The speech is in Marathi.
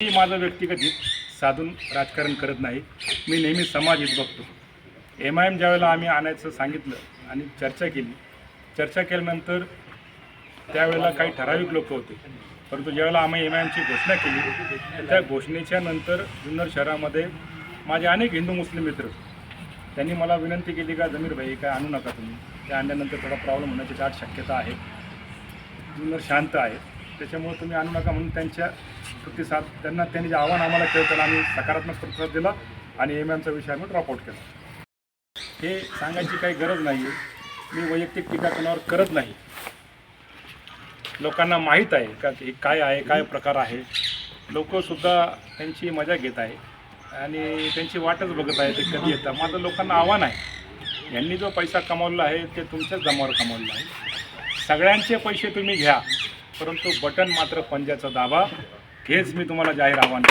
माझं व्यक्तिगत हित साधून राजकारण करत नाही. मी नेहमी समाज हित बघतो. एम आय एम ज्यावेळेला आम्ही आणायचं सांगितलं आणि चर्चा केली चर्चा केल्यानंतर त्यावेळेला काही ठराविक लोक होते. परंतु ज्यावेळेला आम्ही एम आय एमची घोषणा केली त्या घोषणेच्या नंतर जुन्नर शहरामध्ये माझे अनेक हिंदू मुस्लिम मित्र त्यांनी मला विनंती केली का जमीर भाई काय आणू नका तुम्ही? ते आणल्यानंतर थोडा प्रॉब्लेम होण्याची दाट शक्यता आहे. जुन्नर शांत आहे. त्याच्यामुळे तुम्ही आणू नका म्हणून त्यांच्या प्रतिसाद त्यांना त्यांनी जे आव्हान आम्हाला केलं त्याला आम्ही सकारात्मक प्रतिसाद दिला आणि एम एमचा विषय आम्ही ड्रॉपआउट केला. हे सांगायची काही गरज नाही आहे मी वैयक्तिक टीका कोणावर करत नाही. लोकांना माहीत आहे का हे काय आहे काय प्रकार आहे. लोकसुद्धा त्यांची मजा घेत आहे आणि त्यांची वाटच बघत आहे ते कधी येतात. माझं लोकांना आव्हान आहे. यांनी जो पैसा कमावला आहे ते तुमच्याच जमावर कमावलेला आहे. सगळ्यांचे पैसे तुम्ही घ्या परंतु बटन मात्र पंजाचा दाबा. हेच मी तुम्हाला जाहीर आव्हान